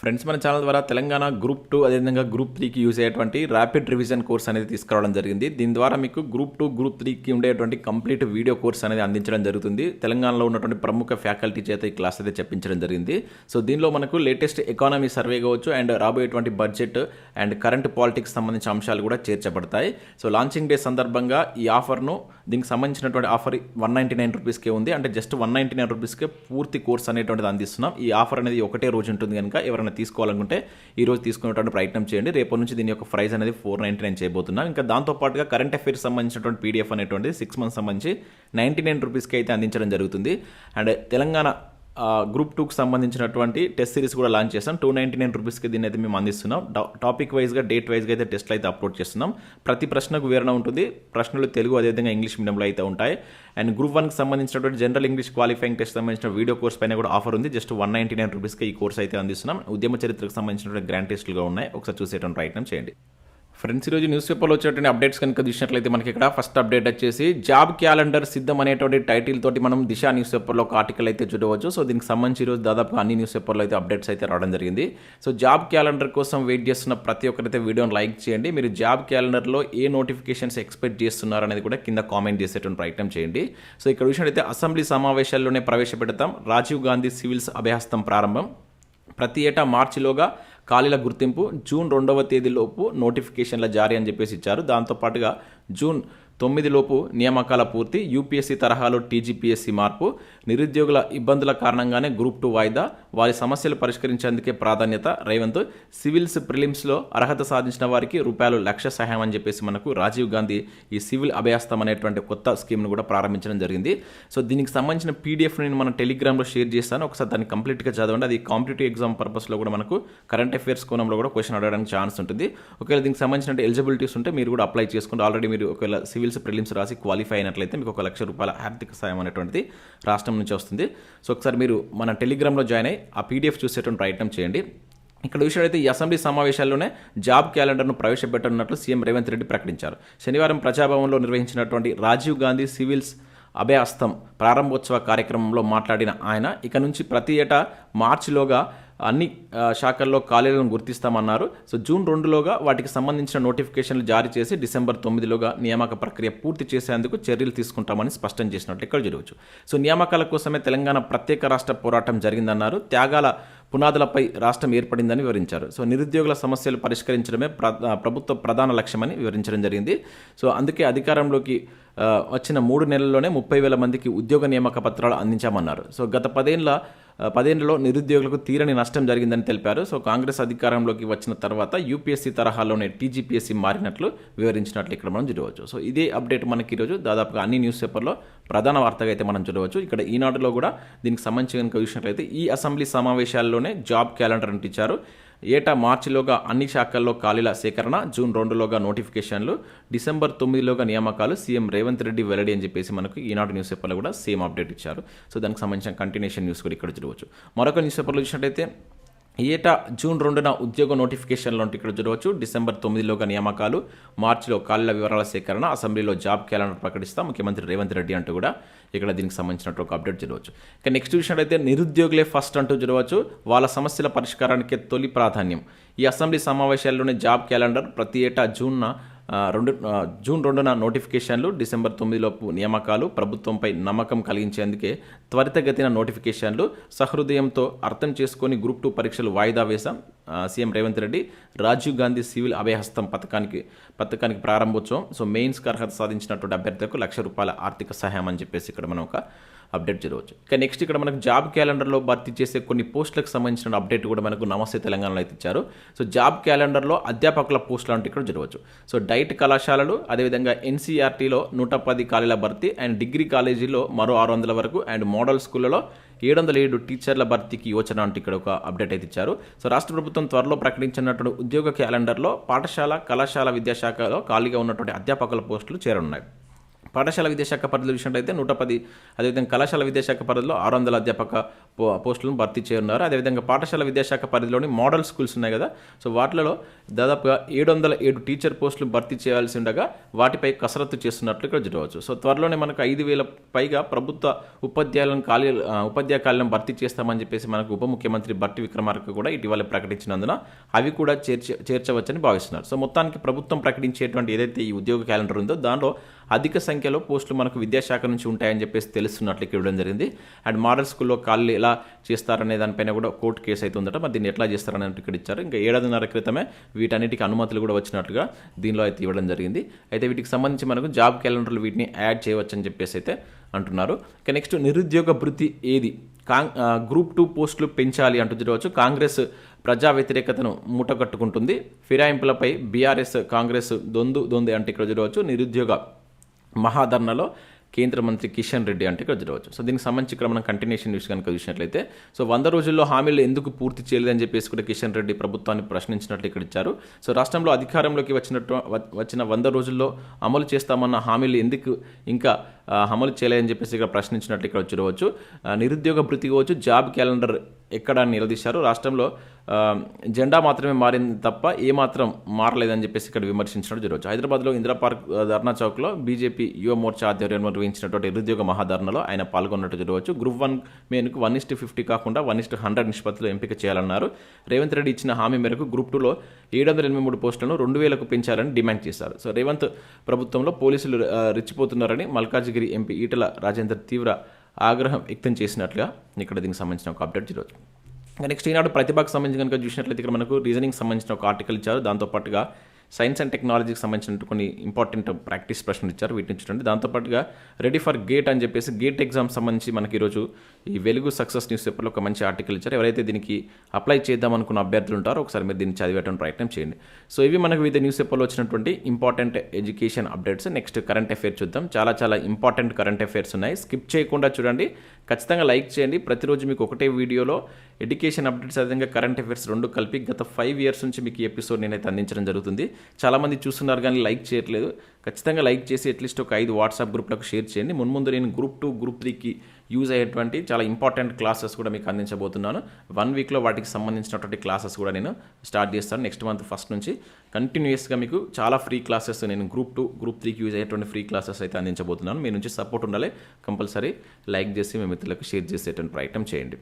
Friends మన channel ద్వారా Telangana group two అదేవిధంగా గ్రూప్ త్రీకి యూజ్ అయ్యేటువంటి ర్యాపిడ్ రివిజన్ కోర్స్ అనేది తీసుకురావడం జరిగింది. దీని ద్వారా మీకు గ్రూప్ టూ గ్రూప్ త్రీకి ఉండేటువంటి కంప్లీట్ వీడియో కోర్స్ అనేది అందించడం జరుగుతుంది. తెలంగాణలో ఉన్నటువంటి ప్రముఖ ఫ్యాకల్టీ చేత ఈ క్లాస్ అయితే చెప్పించడం జరిగింది. సో దీనిలో మనకు లేటెస్ట్ ఎకానమీ సర్వే కావచ్చు అండ్ రాబోయేటువంటి బడ్జెట్ అండ్ కరెంట్ పాలిటిక్స్ సంబంధించిన అంశాలు కూడా చేర్చబడతాయి. సో లాంచింగ్ డే సందర్భంగా ఈ ఆఫర్ను దీనికి సంబంధించినటువంటి ఆఫర్ వన్ నైంటీ నైన్ రూపీస్కే ఉంది. అంటే జస్ట్ వన్ నైంటీ నైన్ రూపీస్కే పూర్తి కోర్స్ అనేటువంటిది అందిస్తున్నాం. ఈ ఆఫర్ అనేది ఒకటే రోజు ఉంటుంది కనుక ఎవరైనా తీసుకోవాలనుకుంటే ఈ రోజు తీసుకునేటువంటి ప్రయత్నం చేయండి. రేపటి నుంచి దీని యొక్క ప్రైస్ అనేది ఫోర్ నైంటీ నైన్ చేయబోతున్నాం. ఇంకా దాంతోపాటుగా కరెంట్ అఫైర్స్ సంబంధించినటువంటి పీడిఎఫ్ అనేటువంటిది సిక్స్ మంత్స్ సంబంధించి నైంటీ నైన్ రూపీస్కి అయితే అందించడం జరుగుతుంది. అండ్ తెలంగాణ గ్రూప్ టూకి సంబంధించినటువంటి టెస్ట్ సిరీస్ కూడా లాంచ్ చేస్తాం. టూ నైంటీ నైన్ రూపీస్కి దీన్ని అయితే మేము అందిస్తున్నాం. టాపిక్ వైజ్గా డేట్ వైజ్గా అయితే టెస్ట్లు అయితే అప్లోడ్ చేస్తున్నాం. ప్రతి ప్రశ్నకు వివరణ ఉంటుంది. ప్రశ్నలు తెలుగు అదేవిధంగా ఇంగ్లీష్ మీడియంలో అయితే ఉంటాయి. అండ్ గ్రూప్ వన్కి సంబంధించినటువంటి జనరల్ ఇంగ్లీష్ క్వాలిఫైయింగ్ టెస్ట్ సంబంధించిన వీడియో కోర్స్ పైన కూడా ఆఫర్ ఉంది. జస్ట్ వన్ నైంటీ నైన్ రూపీస్కి ఈ కోర్స్ అయితే అందిస్తున్నాం. ఉద్యమ చరిత్రకు సంబంధించినటువంటి గ్రాండ్ టెస్టులుగా ఉన్నాయి. ఒకసారి చూసేటువంటి ప్రయత్నం చేయండి. ఫ్రెండ్స్ ఈరోజు న్యూస్ పేపర్లో వచ్చేటువంటి అప్డేట్స్ కనుక చూసినట్లయితే మనకి ఇక్కడ ఫస్ట్ అప్డేట్ వచ్చేసి జాబ్ క్యాలెండర్ సిద్ధం అనేటువంటి టైటిల్ తోటి మనం దిశ న్యూస్ పేపర్లో ఒక ఆర్టికల్ అయితే చూడవచ్చు. సో దీనికి సంబంధించి ఈరోజు దాదాపు అన్ని న్యూస్ పేపర్లో అయితే అప్డేట్స్ అయితే రావడం జరిగింది. సో జాబ్ క్యాలెండర్ కోసం వెయిట్ చేస్తున్న ప్రతి ఒక్కరైతే వీడియోని లైక్ చేయండి. మీరు జాబ్ క్యాలెండర్లో ఏ నోటిఫికేషన్స్ ఎక్స్పెక్ట్ చేస్తున్నారు అనేది కూడా కింద కామెంట్ చేసేటువంటి ప్రయత్నం చేయండి. సో ఇక్కడ చూసినట్లయితే అసెంబ్లీ సమావేశాల్లోనే ప్రవేశపెడతాం. రాజీవ్ గాంధీ సివిల్స్ అభ్యాస్తం ప్రారంభం. ప్రతి ఏటా మార్చిలోగా ఖాళీల గుర్తింపు జూన్ రెండవ తేదీలోపు నోటిఫికేషన్ల జారీ అని చెప్పేసి ఇచ్చారు. దాంతోపాటుగా జూన్ తొమ్మిదిలోపు నియామకాల పూర్తి యూపీఎస్సీ తరహాలో టీజీపీఎస్సీ మార్పు నిరుద్యోగుల ఇబ్బందుల కారణంగానే గ్రూప్ టూ వాయిదా వారి సమస్యలు పరిష్కరించేందుకే ప్రాధాన్యత రేవంత్. సివిల్స్ ప్రిలిమ్స్లో అర్హత సాధించిన వారికి రూపాయలు లక్ష సహాయం అని చెప్పేసి మనకు రాజీవ్ గాంధీ ఈ సివిల్ అభయాస్తం అనేటువంటి కొత్త స్కీమ్ను కూడా ప్రారంభించడం జరిగింది. సో దీనికి సంబంధించిన పీడిఎఫ్ నేను మన టెలిగ్రామ్లో షేర్ చేస్తాను. ఒకసారి దాన్ని కంప్లీట్గా చదవండి. అది కాంపిటేటివ్ ఎగ్జామ్ పర్పస్లో కూడా మనకు కరెంట్ అఫైర్స్ కోణంలో కూడా క్వశ్చన్ అడగడానికి ఛాన్స్ ఉంటుంది. ఒకవేళ దీనికి సంబంధించిన ఎలిజిబిలిటీస్ ఉంటే మీరు కూడా అప్లై చేసుకుంటే ఆల్రెడీ మీరు ఒకవేళ సివిల్స్ ప్రిలిమ్స్ రాసి క్వాలిఫై అయినట్లయితే మీకు ఒక లక్ష రూపాయల ఆర్థిక సాయం అనేటువంటిది రాష్ట్రం నుంచి వస్తుంది. సో ఒకసారి మీరు మన టెలిగ్రామ్లో జాయిన్ అయ్యి ఆ పీడిఎఫ్ చూసేటువంటి ప్రయత్నం చేయండి. ఇక్కడ విషయాలైతే ఈ అసెంబ్లీ సమావేశాల్లోనే జాబ్ క్యాలెండర్ను ప్రవేశపెట్టనున్నట్లు సీఎం రేవంత్ రెడ్డి ప్రకటించారు. శనివారం ప్రజాభవన్లో నిర్వహించినటువంటి రాజీవ్ గాంధీ సివిల్స్ అభయాస్తం ప్రారంభోత్సవ కార్యక్రమంలో మాట్లాడిన ఆయన ఇక నుంచి ప్రతి ఏటా మార్చిలోగా అన్ని శాఖల్లో ఖాళీలను గుర్తిస్తామన్నారు. సో జూన్ రెండులోగా వాటికి సంబంధించిన నోటిఫికేషన్లు జారీ చేసి డిసెంబర్ తొమ్మిదిలోగా నియామక ప్రక్రియ పూర్తి చేసేందుకు చర్యలు తీసుకుంటామని స్పష్టం చేసినట్లు ఇక్కడ జరగవచ్చు. సో నియామకాల కోసమే తెలంగాణ ప్రత్యేక రాష్ట్ర పోరాటం జరిగిందన్నారు. త్యాగాల పునాదులపై రాష్ట్రం ఏర్పడిందని వివరించారు. సో నిరుద్యోగుల సమస్యలు పరిష్కరించడమే ప్రభుత్వ ప్రధాన లక్ష్యమని వివరించడం జరిగింది. సో అందుకే అధికారంలోకి వచ్చిన మూడు నెలల్లోనే ముప్పై వేల మందికి ఉద్యోగ నియామక పత్రాలు అందించామన్నారు. సో గత పదేళ్ళ పదేళ్ళలో నిరుద్యోగులకు తీరని నష్టం జరిగిందని తెలిపారు. సో కాంగ్రెస్ అధికారంలోకి వచ్చిన తర్వాత యూపీఎస్సీ తరహాలోనే టీజీపీఎస్సీ మారినట్లు వివరించినట్లు ఇక్కడ మనం చూడవచ్చు. సో ఇదే అప్డేట్ మనకి ఈరోజు దాదాపుగా అన్ని న్యూస్ పేపర్లో ప్రధాన వార్తగా అయితే మనం చూడవచ్చు. ఇక్కడ ఈనాడులో కూడా దీనికి సంబంధించి కనుక చూసినట్లయితే ఈ అసెంబ్లీ సమావేశాల్లోనే జాబ్ క్యాలెండర్ అంటించారు. ఏటా మార్చిలోగా అన్ని శాఖల్లో ఖాళీల సేకరణ జూన్ రెండులోగా నోటిఫికేషన్లు డిసెంబర్ తొమ్మిదిలోగా నియామకాలు సీఎం రేవంత్ రెడ్డి వెల్లడి అని చెప్పేసి మనకు ఈనాడు న్యూస్ పేపర్లో కూడా సేమ్ అప్డేట్ ఇచ్చారు. సో దానికి సంబంధించిన కంటిన్యూషన్ న్యూస్ కూడా ఇక్కడ చూడవచ్చు. మరొక న్యూస్ పేపర్లో చూసినట్టయితే ఏటా జూన్ రెండున ఉద్యోగ నోటిఫికేషన్లో ఇక్కడ చూడవచ్చు. డిసెంబర్ తొమ్మిదిలోగా నియామకాలు. మార్చిలో ఖాళీల వివరాల సేకరణ. అసెంబ్లీలో జాబ్ క్యాలెండర్ ప్రకటిస్తా. ముఖ్యమంత్రి రేవంత్ రెడ్డి అంటూ కూడా ఇక్కడ దీనికి సంబంధించినట్టు ఒక అప్డేట్ చూడవచ్చు. ఇక నెక్స్ట్ అయితే నిరుద్యోగులే ఫస్ట్ అంటూ చూడవచ్చు. వాళ్ళ సమస్యల పరిష్కారానికి తొలి ప్రాధాన్యం. ఈ అసెంబ్లీ సమావేశాల్లోనే జాబ్ క్యాలెండర్ ప్రతి ఏటా జూన్న రెండు జూన్ రెండున నోటిఫికేషన్లు డిసెంబర్ తొమ్మిదిలోపు నియామకాలు ప్రభుత్వంపై నమ్మకం కలిగించేందుకే త్వరితగతిన నోటిఫికేషన్లు సహృదయంతో అర్థం చేసుకొని గ్రూప్ టూ పరీక్షలు వాయిదా వేశాం. సీఎం రేవంత్ రెడ్డి రాజీవ్ గాంధీ సివిల్ అభయహస్తం పథకానికి పథకానికి ప్రారంభోత్సవం సో మెయిన్స్కి అర్హత సాధించినటువంటి అభ్యర్థులకు లక్ష రూపాయల ఆర్థిక సహాయం అని చెప్పేసి ఇక్కడ మనం ఒక అప్డేట్ జరగవచ్చు ఇక నెక్స్ట్ ఇక్కడ మనకు జాబ్ క్యాలెండర్లో భర్తీ చేసే కొన్ని పోస్టులకు సంబంధించిన అప్డేట్ కూడా మనకు నమస్తే తెలంగాణలో అయితే ఇచ్చారు. సో జాబ్ క్యాలెండర్లో అధ్యాపకుల పోస్టులు అంటే ఇక్కడ జరగవచ్చు సో డైట్ కళాశాలలు అదేవిధంగా ఎన్సీఆర్టీలో నూట పది ఖాళీల భర్తీ అండ్ డిగ్రీ కాలేజీలో మరో ఆరు వందల వరకు అండ్ మోడల్ స్కూళ్ళలో ఏడు వందల ఏడు టీచర్ల భర్తీకి యోచన అంటూ ఇక్కడ ఒక అప్డేట్ అయితే ఇచ్చారు. సో రాష్ట్ర ప్రభుత్వం త్వరలో ప్రకటించినటువంటి ఉద్యోగ క్యాలెండర్లో పాఠశాల కళాశాల విద్యాశాఖలో ఖాళీగా ఉన్నటువంటి అధ్యాపకుల పోస్టులు చేరనున్నాయి. పాఠశాల విద్యాశాఖ పరిధిలో చూసినట్లయితే నూట పది అదేవిధంగా కళాశాల విద్యాశాఖ పరిధిలో ఆరు వందల అధ్యాపక పో- పోస్టులను భర్తీ చేయనున్నారు. అదేవిధంగా పాఠశాల విద్యాశాఖ పరిధిలోని మోడల్ స్కూల్స్ ఉన్నాయి కదా. సో వాటిలో దాదాపుగా ఏడు వందల ఏడు టీచర్ పోస్టులు భర్తీ చేయాల్సి ఉండగా వాటిపై కసరత్తు చేస్తున్నట్లు ఇక్కడ చూడవచ్చు సో త్వరలోనే మనకు ఐదు వేల పైగా ప్రభుత్వ ఉపాధ్యాయులను ఖాళీ ఉపాధ్యాయ ఖాళీలను భర్తీ చేస్తామని చెప్పేసి మనకు ఉప ముఖ్యమంత్రి భట్టి విక్రమార్క కూడా ఇటీవల ప్రకటించినందున అవి కూడా చేర్చ చేర్చవచ్చని భావిస్తున్నారు. సో మొత్తానికి ప్రభుత్వం ప్రకటించేటువంటి ఏదైతే ఈ ఉద్యోగ క్యాలెండర్ ఉందో దానిలో అధిక సంఖ్యలో పోస్టులు మనకు విద్యాశాఖ నుంచి ఉంటాయని చెప్పేసి తెలుస్తున్నట్లు ఇవ్వడం జరిగింది. అండ్ మోడల్ స్కూల్లో కాళ్ళు ఎలా చేస్తారనే దానిపైన కూడా కోర్టు కేసు అయితే ఉందట. మరి దీన్ని ఎట్లా చేస్తారని ఇక్కడ ఇచ్చారు. ఇంకా ఏడాదిన్నర క్రితమే వీటన్నిటికీ అనుమతులు కూడా వచ్చినట్లుగా దీనిలో అయితే ఇవ్వడం జరిగింది. అయితే వీటికి సంబంధించి మనకు జాబ్ క్యాలెండర్లు వీటిని యాడ్ చేయవచ్చని చెప్పేసి అయితే అంటున్నారు. ఇక నెక్స్ట్ నిరుద్యోగ భృతి ఏది? కాంగ్ గ్రూప్ టూ పోస్టులు పెంచాలి అంటూ చూడవచ్చు కాంగ్రెస్ ప్రజా వ్యతిరేకతను మూటగట్టుకుంటుంది. ఫిరాయింపులపై బీఆర్ఎస్ కాంగ్రెస్ దొందు దొంది అంటే ఇక్కడ చూడవచ్చు నిరుద్యోగ మహాధర్నలో కేంద్ర మంత్రి కిషన్ రెడ్డి అంటే ఇక్కడ చూడవచ్చు సో దీనికి సంబంధించి ఇక్కడ మనం కంటిన్యూషన్ న్యూస్ కనుక చూసినట్లయితే సో వంద రోజుల్లో హామీలు ఎందుకు పూర్తి చేయలేదని చెప్పేసి కూడా కిషన్ రెడ్డి ప్రభుత్వాన్ని ప్రశ్నించినట్లు ఇక్కడ ఇచ్చారు. సో రాష్ట్రంలో అధికారంలోకి వచ్చినట్టు వ- వచ్చిన వంద రోజుల్లో అమలు చేస్తామన్న హామీలు ఎందుకు ఇంకా అమలు చేయలేదని చెప్పేసి ఇక్కడ ప్రశ్నించినట్లు ఇక్కడ చూడవచ్చు నిరుద్యోగ భృతి కావచ్చు జాబ్ క్యాలెండర్ ఎక్కడ నిలదీశారు. రాష్ట్రంలో జెండా మాత్రమే మారింది తప్ప ఏమాత్రం మారలేదని చెప్పేసి ఇక్కడ విమర్శించినట్టు జరగవచ్చు. హైదరాబాద్లో ఇందిరా పార్క్ ధర్నా చౌక్లో బీజేపీ యువ మోర్చా ఆధ్వర్యంలో నిర్వహించినటువంటి నిరుద్యోగ మహాధర్నలో ఆయన పాల్గొన్నట్టు జరగవచ్చు. గ్రూప్ వన్ మేనుకు వన్ ఇస్టు ఫిఫ్టీ కాకుండా వన్ ఇస్టు హండ్రెడ్ నిష్పత్తిలో ఎంపిక చేయాలన్నారు. రేవంత్ రెడ్డి ఇచ్చిన హామీ మేరకు గ్రూప్ టూలో ఏడు వందల ఎనభై మూడు పోస్టులను రెండు వేలకు పెంచాలని డిమాండ్ చేశారు. సో రేవంత్ ప్రభుత్వంలో పోలీసులు రెచ్చిపోతున్నారని మల్కాజ్గిరి ఎంపీ ఈటల రాజేందర్ తీవ్ర ఆగ్రహం వ్యక్తం చేసినట్లుగా ఇక్కడ దీనికి సంబంధించిన ఒక అప్డేట్ ఈరోజు నెక్స్ట్ ఈనాడు ప్రతిభకు సంబంధించి కనుక చూసినట్లయితే ఇక్కడ మనకు రీజనింగ్ సంబంధించిన ఒక ఆర్టికల్ ఇచ్చారు. దాంతోపాటుగా సైన్స్ అండ్ టెక్నాలజీకి సంబంధించిన కొన్ని ఇంపార్టెంట్ ప్రాక్టీస్ ప్రశ్నలు ఇచ్చారు. వీటిని చూడండి. దాంతోపాటుగా రెడీ ఫర్ గేట్ అని చెప్పేసి గేట్ ఎగ్జామ్ సంబంధించి మనకి ఈరోజు ఈ వెలుగు సక్సెస్ న్యూస్ పేపర్లో ఒక మంచి ఆర్టికల్ ఇచ్చారు. ఎవరైతే దీనికి అప్లై చేద్దాం అనుకున్న అభ్యర్థులు ఉంటారో ఒకసారి మీరు దీన్ని చదివేటం ప్రయత్నం చేయండి. సో ఇవి మనకు వివిధ న్యూస్ పేపర్లో వచ్చినటువంటి important education updates next current affairs చూద్దాం. చాలా చాలా ఇంపార్టెంట్ కరెంట్ అఫైర్స్ ఉన్నాయి. స్కిప్ చేయకుండా చూడండి. ఖచ్చితంగా లైక్ చేయండి. ప్రతిరోజు మీకు ఒకటే వీడియోలో ఎడ్యుకేషన్ అప్డేట్స్ అదేవిధంగా కరెంట్ అఫైర్స్ రెండు కలిపి గత ఫైవ్ ఇయర్స్ నుంచి మీకు ఈ ఎపిసోడ్ నేనైతే అందించడం జరుగుతుంది. చాలామంది చూస్తున్నారు కానీ లైక్ చేయట్లేదు. ఖచ్చితంగా లైక్ చేసి అట్లీస్ట్ ఒక ఐదు వాట్సాప్ గ్రూప్లకు షేర్ చేయండి. మున్ముందు నేను గ్రూప్ టూ గ్రూప్ త్రీకి యూజ్ అయ్యేటువంటి చాలా ఇంపార్టెంట్ క్లాసెస్ కూడా మీకు అందించబోతున్నాను. వన్ వీక్లో వాటికి సంబంధించినటువంటి క్లాసెస్ కూడా నేను స్టార్ట్ చేస్తాను నెక్స్ట్ మంత్ ఫస్ట్ నుంచి. కంటిన్యూస్గా మీకు చాలా ఫ్రీ క్లాసెస్ నేను గ్రూప్ టూ గ్రూప్ త్రీకి యూజ్ అయ్యేటువంటి ఫ్రీ క్లాసెస్ అయితే అందించబోతున్నాను. మీ నుంచి సపోర్ట్ ఉండాలి. కంపల్సరీ లైక్ చేసి మీ మిత్రులకు షేర్ చేసేటువంటి ప్రయత్నం చేయండి.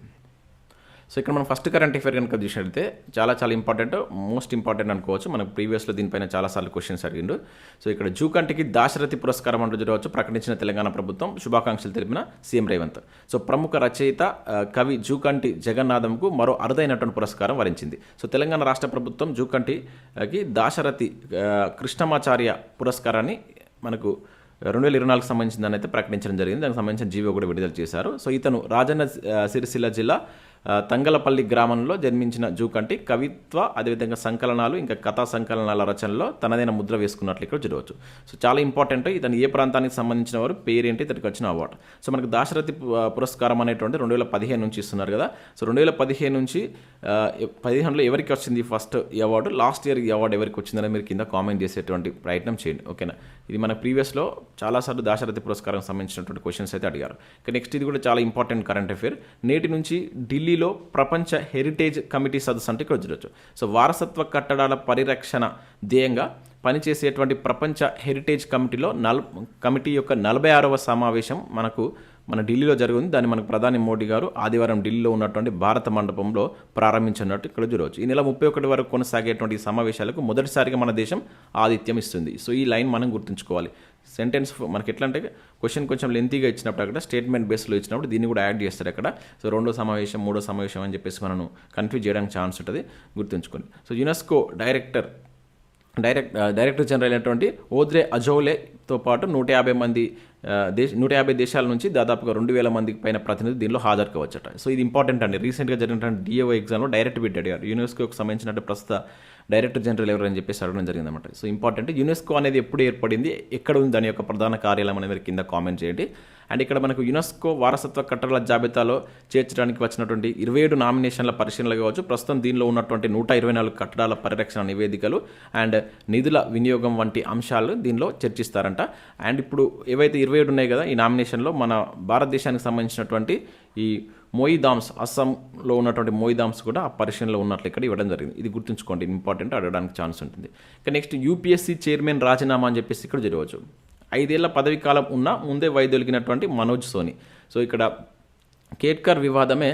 సో ఇక్కడ మనం ఫస్ట్ కరెంట్ అఫేర్ కనుక చూసినట్లయితే చాలా చాలా ఇంపార్టెంట్ మోస్ట్ ఇంపార్టెంట్ అనుకోవచ్చు. మనకు ప్రీవియస్లో దీనిపైన చాలాసార్లు క్వశ్చన్స్ అడిగిండు. సో ఇక్కడ జూకంటికి దాశరథి పురస్కారం అంటూ చూడవచ్చు ప్రకటించిన తెలంగాణ ప్రభుత్వం శుభాకాంక్షలు తెలిపిన సీఎం రేవంత్. సో ప్రముఖ రచయిత కవి జూకంటి జగన్నాథంకు మరో అరుదైనటువంటి పురస్కారం వరించింది. సో తెలంగాణ రాష్ట్ర ప్రభుత్వం జూకంటికి దాశరథి కృష్ణమాచార్య పురస్కారాన్ని మనకు రెండు వేల ఇరవై నాలుగుకి సంబంధించిన అయితే ప్రకటించడం జరిగింది. దానికి సంబంధించిన జీవో కూడా విడుదల చేశారు. సో ఇతను రాజన్న సిరిసిల్ల జిల్లా తంగలపల్లి గ్రామంలో జన్మించిన జూకంటి కవిత్వ అదేవిధంగా సంకలనాలు ఇంకా కథా సంకలనాల రచనలో తనదైన ముద్ర వేసుకున్నట్లు ఇక్కడ చూడవచ్చు. సో చాలా ఇంపార్టెంట్ ఇతను ఏ ప్రాంతానికి సంబంధించిన వారు పేరేంటి ఇతనికి వచ్చిన అవార్డు. సో మనకు దాశరథి పురస్కారం అనేటువంటి రెండు వేల పదిహేను నుంచి ఇస్తున్నారు కదా. సో రెండు వేల పదిహేను నుంచి పదిహేనులో ఎవరికి వచ్చింది ఫస్ట్ ఈ అవార్డు? లాస్ట్ ఇయర్ ఈ అవార్డు ఎవరికి వచ్చిందని మీరు కింద కామెంట్ చేసేటువంటి ప్రయత్నం చేయండి. ఓకేనా? ఇది మన ప్రీవియస్లో చాలాసార్లు దాశరథి పురస్కారం సంబంధించినటువంటి క్వశ్చన్స్ అయితే అడిగారు. ఇక నెక్స్ట్ ఇది కూడా చాలా ఇంపార్టెంట్ కరెంట్ అఫేర్ నేటి నుంచి ఢిల్లీ ఢిల్లీలో ప్రపంచ హెరిటేజ్ కమిటీ సదస్సు అంటే ఇక్కడ చూడొచ్చు సో వారసత్వ కట్టడాల పరిరక్షణ ధ్యేయంగా పనిచేసేటువంటి ప్రపంచ హెరిటేజ్ కమిటీలో నల్ కమిటీ యొక్క నలభై ఆరవ సమావేశం మనకు మన ఢిల్లీలో జరిగింది దాన్ని మనకు ప్రధాని మోడీ గారు ఆదివారం ఢిల్లీలో ఉన్నటువంటి భారత మండపంలో ప్రారంభించినట్టు ఇక్కడ చూడవచ్చు ఈ నెల ముప్పై ఒకటి వరకు కొనసాగేటువంటి సమావేశాలకు మొదటిసారిగా మన దేశం ఆతిథ్యం ఇస్తుంది. సో ఈ లైన్ మనం గుర్తుంచుకోవాలి. సెంటెన్స్ మనకి ఎట్లా అంటే క్వశ్చన్ కొంచెం లెంతీగా ఇచ్చినప్పుడు అక్కడ స్టేట్మెంట్ బేస్లో ఇచ్చినప్పుడు దీన్ని కూడా యాడ్ చేస్తారు అక్కడ. సో రెండో సమావేశం మూడో సమావేశం అని చెప్పేసి మనను కన్ఫ్యూజ్ చేయడానికి ఛాన్స్ ఉంటుంది. గుర్తుంచుకోండి. So UNESCO director direct director general అయినటువంటి ఓద్రే అజోలేతో పాటు నూట యాభై మంది uh, దేశ నూట యాభై దేశాల నుంచి దాదాపుగా రెండు వేల మందికి పైన ప్రతినిధి దీనిలో హాజరు కావచ్చట సో ఇది ఇంపార్టెంట్ అండి. రీసెంట్గా జరిగినటువంటి డిఏఓ ఎగ్జామ్లో డైరెక్ట్ బిట్ అడిగారు యునెస్కోకి సంబంధించిన ప్రస్తుత డైరెక్టర్ జనరల్ ఎవరు అని చెప్పేసి అడగడం జరిగిందన్నమాట. So important. యునెస్కో అనేది ఎప్పుడు ఏర్పడింది ఎక్కడ ఉంది దాని యొక్క ప్రధాన కార్యాలయం అనేది కింద కామెంట్ చేయండి. అండ్ ఇక్కడ మనకు యునెస్కో వారసత్వ కట్టడాల జాబితాలో చేర్చడానికి వచ్చినటువంటి ఇరవై ఏడు నామినేషన్ల పరిశీలనలు కావచ్చు ప్రస్తుతం దీనిలో ఉన్నటువంటి నూట ఇరవై నాలుగు కట్టడాల పరిరక్షణ నివేదికలు అండ్ నిధుల వినియోగం వంటి అంశాలు దీనిలో చర్చిస్తారంట. అండ్ ఇప్పుడు ఏవైతే ఇరవై ఏడు ఉన్నాయి కదా ఈ నామినేషన్లో మన భారతదేశానికి సంబంధించినటువంటి ఈ మోయిదామ్స్ అస్సాంలో ఉన్నటువంటి మోయిదామ్స్ కూడా ఆ పరిశీలనలో ఉన్నట్లు ఇక్కడ ఇవ్వడం జరిగింది. ఇది గుర్తుంచుకోండి ఇంపార్టెంట్ అడగడానికి ఛాన్స్ ఉంటుంది. ఇక నెక్స్ట్ యూపీఎస్సీ చైర్మన్ రాజీనామా అని చెప్పేసి ఇక్కడ జరగవచ్చు. ఐదేళ్ళ పదవి కాలం ఉన్న ముందే వైదొలిగినటువంటి మనోజ్ సోని. సో ఇక్కడ కేట్కర్ వివాదమే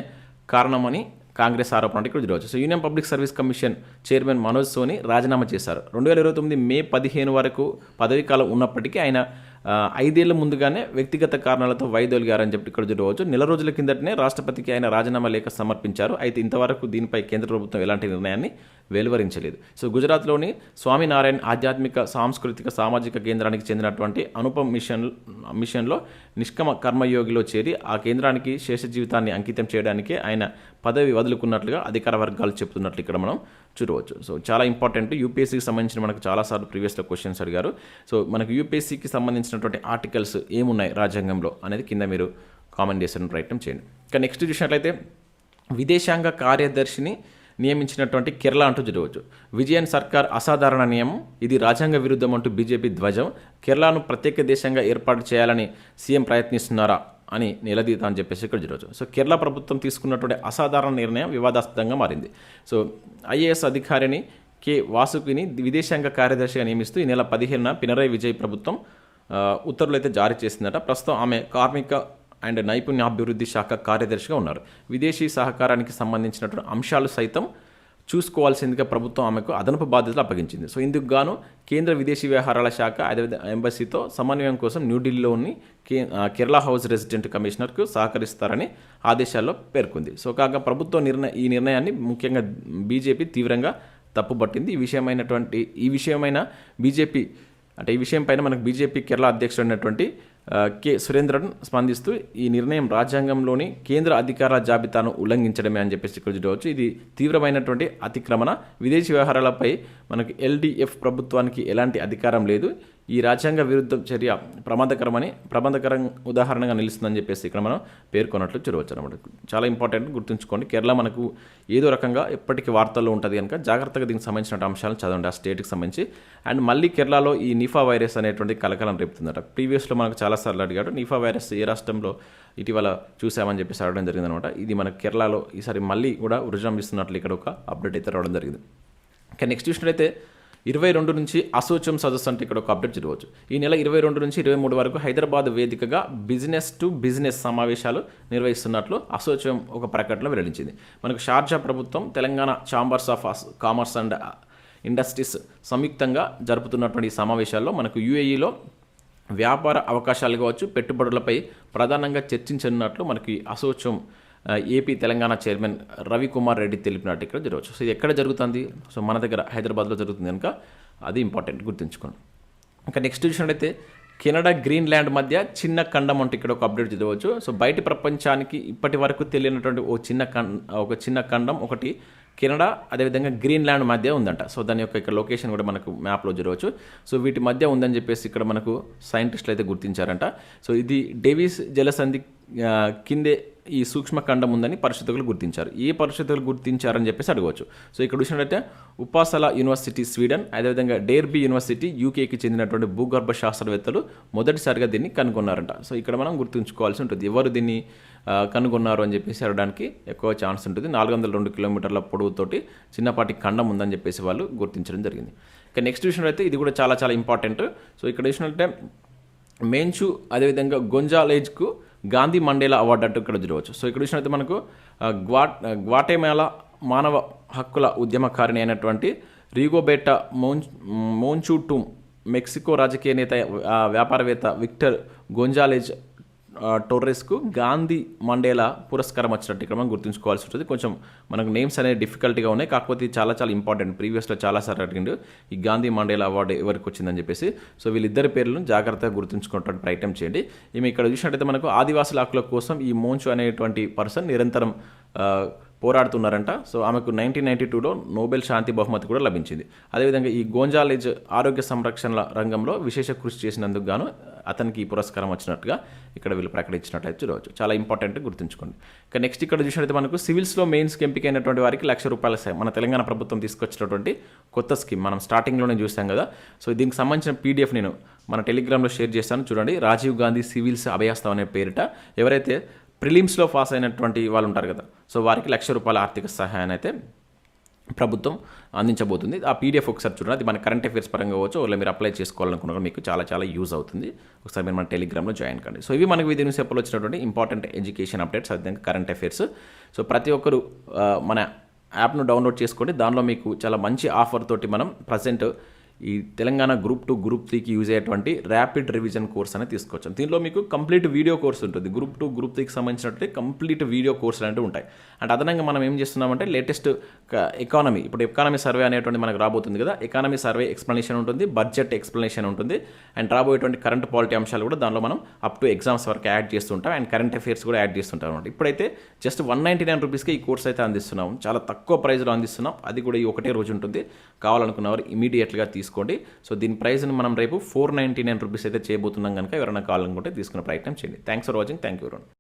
కారణమని కాంగ్రెస్ ఆరోపణ అంటే ఇక్కడ జరగవచ్చు. So Union Public Service Commission chairman Manoj Soni రాజీనామా చేశారు. రెండు వేల ఇరవై తొమ్మిది మే పదిహేను వరకు పదవీ కాలం ఉన్నప్పటికీ ఆయన ఐదేళ్ళ ముందుగానే వ్యక్తిగత కారణాలతో వైదొలిగారని చెప్పి ఇక్కడ చూడవచ్చు. నెల రోజుల కిందటనే రాష్ట్రపతికి ఆయన రాజీనామా లేఖ సమర్పించారు. అయితే ఇంతవరకు దీనిపై కేంద్ర ప్రభుత్వం ఎలాంటి నిర్ణయాన్ని వెలువరించలేదు. సో గుజరాత్లోని స్వామినారాయణ ఆధ్యాత్మిక సాంస్కృతిక సామాజిక కేంద్రానికి చెందినటువంటి అనుపమ్ మిషన్ మిషన్లో నిష్కమ కర్మయోగిలో చేరి ఆ కేంద్రానికి శేష జీవితాన్ని అంకితం చేయడానికి ఆయన పదవి వదులుకున్నట్లుగా అధికార వర్గాలు చెప్తున్నట్లు ఇక్కడ మనం చూడవచ్చు. సో చాలా ఇంపార్టెంట్. యూపీఎస్సీకి సంబంధించిన మనకు చాలాసార్లు ప్రీవియస్లో క్వశ్చన్స్ అడిగారు. సో మనకు యూపీఎస్సీకి సంబంధించినటువంటి ఆర్టికల్స్ ఏమున్నాయి రాజ్యాంగంలో అనేది కింద మీరు కామెంట్ చేసిన ప్రయత్నం చేయండి. ఇక నెక్స్ట్ చూసినట్లయితే విదేశాంగ కార్యదర్శిని నియమించినటువంటి కేరళ అంటూ చూడవచ్చు. విజయన్ సర్కార్ అసాధారణ నియమం. ఇది రాజ్యాంగ విరుద్ధం అంటూ బీజేపీ ధ్వజం. కేరళను ప్రత్యేక దేశంగా ఏర్పాటు చేయాలని సీఎం ప్రయత్నిస్తున్నారా? అని నిలదీతా అని చెప్పేసి ఇక్కడ చూడవచ్చు సో కేరళ ప్రభుత్వం తీసుకున్నటువంటి అసాధారణ నిర్ణయం వివాదాస్పదంగా మారింది. సో ఐఏఎస్ అధికారిని కె వాసుకిని విదేశాంగ కార్యదర్శిగా నియమిస్తూ ఈ నెల పదిహేనున పినరై విజయ్ ప్రభుత్వం ఉత్తర్వులు అయితే జారీ చేసిందట. ప్రస్తుతం ఆమె కార్మిక అండ్ నైపుణ్యాభివృద్ధి శాఖ కార్యదర్శిగా ఉన్నారు. విదేశీ సహకారానికి సంబంధించినటువంటి అంశాలు సైతం చూసుకోవాల్సిందిగా ప్రభుత్వం ఆమెకు అదనపు బాధ్యతలు అప్పగించింది. సో ఇందుకు గాను కేంద్ర విదేశీ వ్యవహారాల శాఖ అదేవిధంగా ఎంబసీతో సమన్వయం కోసం న్యూఢిల్లీలోని కే కేరళ హౌస్ రెసిడెంట్ కమిషనర్కు సహకరిస్తారని ఆదేశాల్లో పేర్కొంది. సో కాగా ప్రభుత్వం నిర్ణయ ఈ నిర్ణయాన్ని ముఖ్యంగా బీజేపీ తీవ్రంగా తప్పుపట్టింది. ఈ విషయమైనటువంటి ఈ విషయమైన బీజేపీ అంటే ఈ విషయం పైన మనకు బీజేపీ కేరళ అధ్యక్షుడు అయినటువంటి కె. సురేంద్రన్ స్పందిస్తూ ఈ నిర్ణయం రాజ్యాంగంలోని కేంద్ర అధికారాల జాబితాను ఉల్లంఘించడమే అని చెప్పేసి ఇక్కడ చూడవచ్చు ఇది తీవ్రమైనటువంటి అతిక్రమణ. విదేశీ వ్యవహారాలపై మనకు ఎల్డీఎఫ్ ప్రభుత్వానికి ఎలాంటి అధికారం లేదు. ఈ రాజ్యాంగ విరుద్ధ చర్య ప్రమాదకరమని ప్రమాదకరం ఉదాహరణగా నిలుస్తుందని చెప్పేసి ఇక్కడ మనం పేర్కొన్నట్లు చూడవచ్చు అనమాట చాలా ఇంపార్టెంట్ గుర్తుంచుకోండి. కేరళ మనకు ఏదో రకంగా ఎప్పటికీ వార్తల్లో ఉంటుంది కనుక జాగ్రత్తగా దీనికి సంబంధించిన అంశాలను చదవండి. ఆ స్టేట్కి సంబంధించి. అండ్ మళ్ళీ కేరళలో ఈ నిఫా వైరస్ అనేటువంటి కలకలం రేపుతుందట. ప్రీవియస్లో మనకు చాలాసార్లు అడిగాడు నిఫా వైరస్ ఏ రాష్ట్రంలో ఇటీవల చూసామని చెప్పేసి అడగడం జరిగిందనమాట ఇది మన కేరళలో ఈసారి మళ్ళీ కూడా విజృంభిస్తున్నట్లు ఇక్కడ ఒక అప్డేట్ అయితే రావడం జరిగింది. ఇంకా నెక్స్ట్ చూసినట్లయితే ఇరవై రెండు నుంచి అసోచం సదస్సు అంటే ఇక్కడ ఒక అప్డేట్ జరగవచ్చు ఈ నెల ఇరవై రెండు నుంచి ఇరవై మూడు వరకు హైదరాబాద్ వేదికగా బిజినెస్ టు బిజినెస్ సమావేశాలు నిర్వహిస్తున్నట్లు అసోచం ఒక ప్రకటనలో వెల్లడించింది. మనకు షార్జా ప్రభుత్వం Telangana chambers of commerce and industries సంయుక్తంగా జరుపుతున్నటువంటి ఈ సమావేశాల్లో మనకు యూఏఈలో వ్యాపార అవకాశాలు కావచ్చు పెట్టుబడులపై ప్రధానంగా చర్చించనున్నట్లు మనకి ASSOCHAM AP Telangana chairman Ravikumar Reddy తెలిపినట్టు ఇక్కడ జరగవచ్చు. సో ఇది ఎక్కడ జరుగుతుంది? సో మన దగ్గర హైదరాబాద్లో జరుగుతుంది కనుక అది ఇంపార్టెంట్ గుర్తుంచుకోండి. ఇంకా నెక్స్ట్ చూసినట్టయితే కెనడా గ్రీన్లాండ్ మధ్య చిన్న ఖండం అంటే ఇక్కడ ఒక అప్డేట్ చదవచ్చు సో బయటి ప్రపంచానికి ఇప్పటి వరకు తెలియనటువంటి ఓ చిన్న ఒక చిన్న ఖండం ఒకటి కెనడా అదేవిధంగా గ్రీన్లాండ్ మధ్య ఉందంట. సో దాని యొక్క ఇక్కడ లొకేషన్ కూడా మనకు మ్యాప్లో జరగవచ్చు. సో వీటి మధ్య ఉందని చెప్పేసి ఇక్కడ మనకు సైంటిస్టులు అయితే గుర్తించారంట. సో ఇది డేవిస్ జలసంధి కిందే ఈ సూక్ష్మ ఖండం ఉందని పరిశోధకులు గుర్తించారు. ఏ పరిశోధకులు గుర్తించారని చెప్పేసి అడగవచ్చు. సో ఇక్కడ చూసినట్టయితే ఉపాసల యూనివర్సిటీ స్వీడన్ అదేవిధంగా డేర్బీ యూనివర్సిటీ యూకేకి చెందినటువంటి భూగర్భ శాస్త్రవేత్తలు మొదటిసారిగా దీన్ని కనుగొన్నారంట. సో ఇక్కడ మనం గుర్తుంచుకోవాల్సి ఉంటుంది. ఎవరు దీన్ని కనుగొన్నారు అని చెప్పేసి అడగడానికి ఎక్కువ ఛాన్స్ ఉంటుంది. నాలుగు వందల రెండు కిలోమీటర్ల పొడవుతోటి చిన్నపాటి ఖండం ఉందని చెప్పేసి వాళ్ళు గుర్తించడం జరిగింది. ఇక నెక్స్ట్ చూసినట్టయితే ఇది కూడా చాలా చాలా ఇంపార్టెంట్. సో ఇక్కడ చూసినట్టే మేంచు అదేవిధంగా గొంజాలేజ్కు గాంధీ మండేలా అవార్డు అంటూ ఇక్కడ చూడవచ్చు. సో ఇక్కడ చూసినట్లయితే మనకు గ్వా గ్వాటెమేలా మానవ హక్కుల ఉద్యమకారిణి అయినటువంటి రీగోబేట మోన్ మోన్చూటూమ్ మెక్సికో రాజకీయ నేత వ్యాపారవేత్త విక్టర్ గొంజాలేజ్ టోర్రెస్కు గాంధీ మండేలా పురస్కారం వచ్చినట్టు ఇక్కడ మనం గుర్తుంచుకోవాల్సి ఉంటుంది. కొంచెం మనకు నేమ్స్ అనేవి డిఫికల్ట్గా ఉన్నాయి. కాకపోతే చాలా చాలా ఇంపార్టెంట్ ప్రీవియస్లో చాలాసార్లు అడిగిండు. ఈ గాంధీ మండేలా అవార్డు ఎవరికి వచ్చిందని చెప్పేసి. సో వీళ్ళిద్దరి పేర్లను జాగ్రత్తగా గుర్తుంచుకోవడానికి ప్రయత్నం చేయండి. ఈమె ఇక్కడ చూసినట్టయితే మనకు ఆదివాసుల హక్కుల కోసం ఈ మోంచు అనేటువంటి పర్సన్ నిరంతరం పోరాడుతున్నారంట. సో ఆమెకు నైన్టీన్ నైన్టీ టూలో నోబెల్ శాంతి బహుమతి కూడా లభించింది. అదేవిధంగా ఈ గోంజాలేజ్ ఆరోగ్య సంరక్షణ రంగంలో విశేష కృషి చేసినందుకు గాను అతనికి ఈ పురస్కారం వచ్చినట్టుగా ఇక్కడ వీళ్ళు ప్రకటించినట్లయితే చూడవచ్చు. చాలా ఇంపార్టెంట్ గుర్తుంచుకోండి. ఇక నెక్స్ట్ ఇక్కడ చూసినట్లయితే మనకు సివిల్స్లో మెయిన్స్కి ఎంపికైనటువంటి వారికి లక్ష రూపాయల సాయం మన తెలంగాణ ప్రభుత్వం తీసుకొచ్చినటువంటి కొత్త స్కీమ్ మనం స్టార్టింగ్లోనే చూసాం కదా. సో దీనికి సంబంధించిన పీడిఎఫ్ నేను మన టెలిగ్రామ్లో షేర్ చేస్తాను చూడండి రాజీవ్ గాంధీ సివిల్స్ అభయాస్తం అనే పేరిట ఎవరైతే ప్రిలిమ్స్లో పాస్ అయినటువంటి వాళ్ళు ఉంటారు కదా. సో వారికి లక్ష రూపాయల ఆర్థిక సహాయాన్ని అయితే ప్రభుత్వం అందించబోతుంది. ఆ పీడిఎఫ్ ఒకసారి చూడండి. అది మన కరెంట్ అఫేర్స్ పరంగా కావచ్చు ఒకవేళ మీరు అప్లై చేసుకోవాలనుకున్న మీకు చాలా చాలా యూజ్ అవుతుంది. ఒకసారి మీరు మన టెలిగ్రామ్లో జాయిన్ కండి. సో ఇవి మనకు విధి న్యూస్ పేపర్లో వచ్చినటువంటి ఇంపార్టెంట్ ఎడ్యుకేషన్ అప్డేట్స్ అదేవిధంగా కరెంట్ అఫేర్స్. సో ప్రతి ఒక్కరు మన యాప్ను డౌన్లోడ్ చేసుకోండి. దానిలో మీకు చాలా మంచి ఆఫర్ తోటి మనం ప్రజెంట్ ఈ తెలంగాణ గ్రూప్ టూ గ్రూప్ త్రీకి యూజ్ అయ్యేటువంటి ర్యాపిడ్ రివిజన్ కోర్స్ అనేది తీసుకొచ్చాం. దీనిలో మీకు కంప్లీట్ వీడియో కోర్స్ ఉంటుంది. గ్రూప్ టూ గ్రూప్ త్రీకి సంబంధించినట్టు కంప్లీట్ వీడియో కోర్సులు అనేవి ఉంటాయి. అంటే అదనంగా మనం ఏం చేస్తున్నామంటే లేటెస్ట్ ఎకానమీ ఇప్పుడు ఎకానమీ సర్వే అనేటువంటి మనకు రాబోతుంది కదా ఎకానమీ సర్వే ఎక్స్ప్లెనేషన్ ఉంటుంది బడ్జెట్ ఎక్స్ప్లెనేషన్ ఉంటుంది అండ్ రాబోయేటువంటి కరెంట్ పాలిటీ అంశాలు కూడా దానిలో మనం అప్ టు ఎగ్జామ్స్ వరకు యాడ్ చేస్తుంటాం అండ్ కరెంట్ అఫేర్స్ కూడా యాడ్ చేస్తుంటాం అనమాట ఇప్పుడైతే జస్ట్ వన్ నైంటీ నైన్ రూపీస్కి ఈ కోర్స్ అయితే అందిస్తున్నాం. చాలా తక్కువ ప్రైస్లో అందిస్తున్నాం. అది కూడా ఈ ఒకటే రోజు ఉంటుంది. కావాలనుకున్న వారు ఇమీడియట్గా తీసుకోండి. సో దీని ప్రైస్ని మనం రేపు ఫోర్ నైంటీ నైన్ రూపీస్ అయితే చేయబోతున్నాం కనుక ఎవరైనా కావాలనుకుంటే తీసుకునే ప్రయత్నం చేయండి. Thanks for watching. Thank you